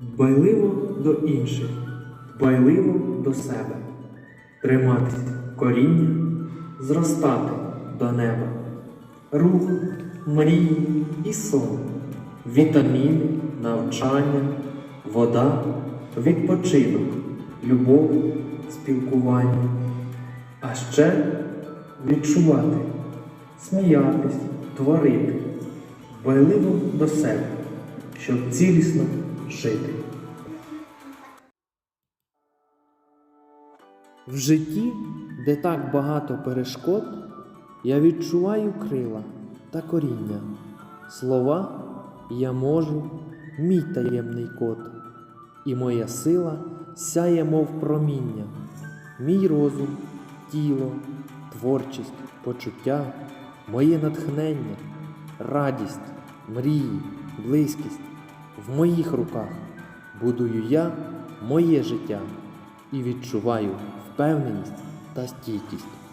Дбайливо до інших, дбайливо до себе, триматись коріння, зростати до неба, рух, мрії і сон, вітаміни, навчання, вода, відпочинок, любов, спілкування, а ще відчувати, сміятись, творити, дбайливо до себе, щоб цілісно жити. В житті, де так багато перешкод, я відчуваю крила та коріння. Слова я можу, мій таємний код, і моя сила сяє, мов проміння, мій розум, тіло, творчість, почуття, моє натхнення, радість, мрії, близькість в моїх руках будую я моє життя і відчуваю впевненість та стійкість.